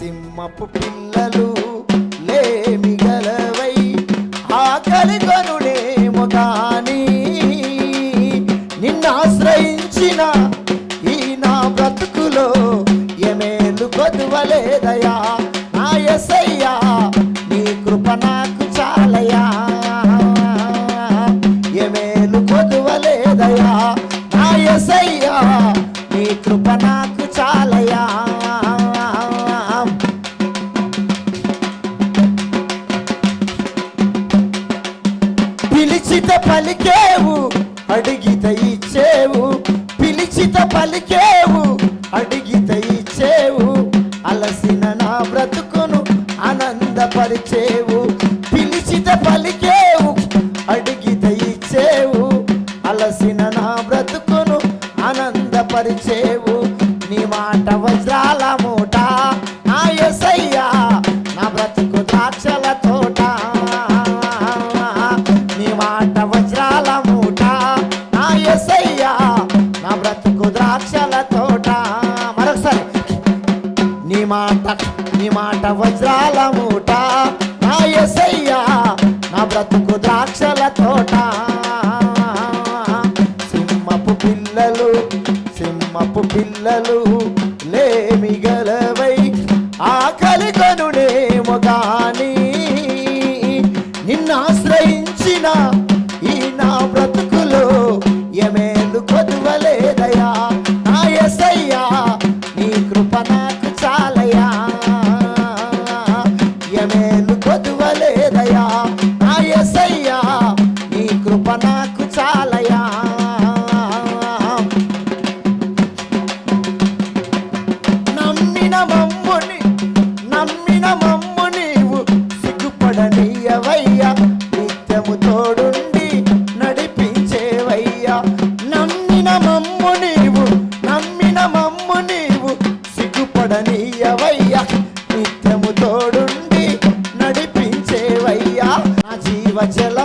సింహపు పిల్లలు లేమిగలవై ఆకలి కొనుడేమో కానీ నిన్ను ఆశ్రయించిన పలికేవు అడిగిత ఇచ్చేవు పిలిచిత పలికేవు అడిగిత ఇచ్చేవు అలసిన నా బ్రతుకును ఆనందపరిచేవు పిలిచిత పలికేవు అడిగిత ఇచ్చేవు అలసిన నా బ్రతుకును ఆనందపరిచేవు నీ మాట వజ్రాల మూటా బ్రతుకు ద్రాక్షల తోట. సింహపు పిల్లలు సింహపు పిల్లలు లేమిగలవై ఆకలి కనుడేమో కానీ నిన్ను ఆశ్రయించిన I Magellan.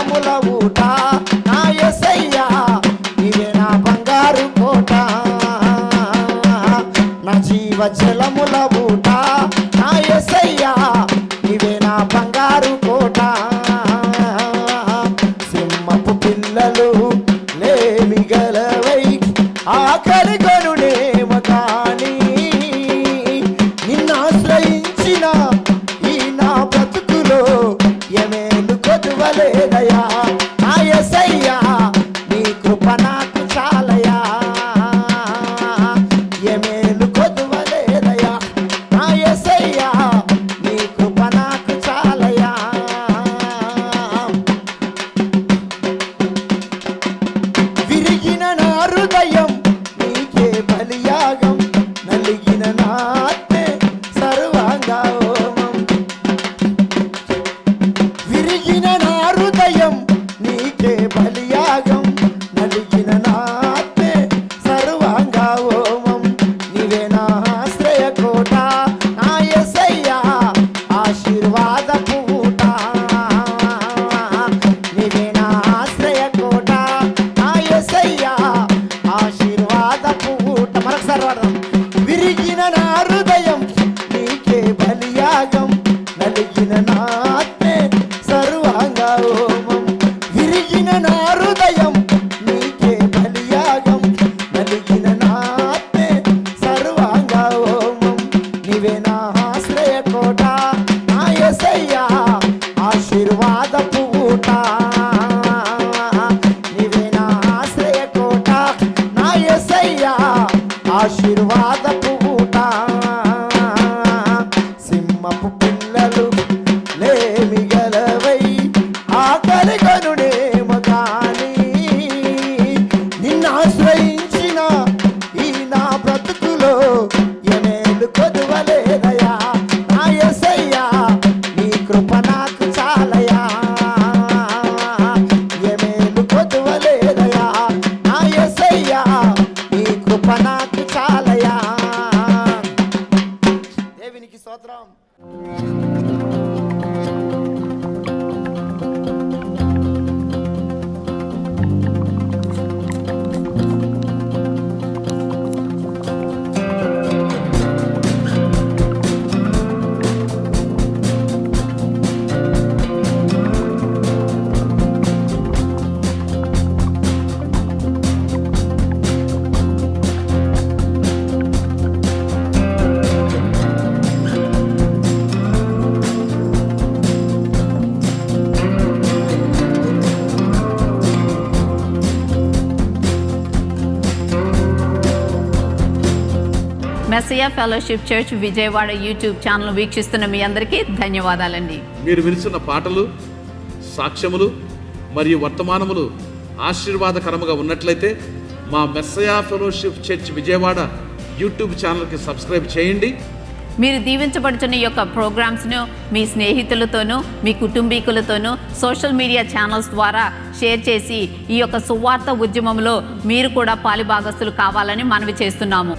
Messiah fellowship church Vijayawada YouTube channel వీక్షిస్తున్న మీ అందరికీ ధన్యవాదాలండి. మీరు వినిస్తున్న పాటలు సాక్ష్యములు మరియు వర్తమానములు ఆశీర్వాదకరముగా ఉన్నట్లయితే మా Messiah fellowship church Vijayawada YouTube ఛానల్కి సబ్స్క్రైబ్ చేయండి. మీరు దీవించబడుతున్న ఈ యొక్క ప్రోగ్రామ్స్ను మీ స్నేహితులతోనూ మీ కుటుంబీకులతోనూ సోషల్ మీడియా ఛానల్స్ ద్వారా షేర్ చేసి ఈ యొక్క సువార్త ఉద్యమంలో మీరు కూడా పాలిభాగస్తులు కావాలని మనవి చేస్తున్నాము.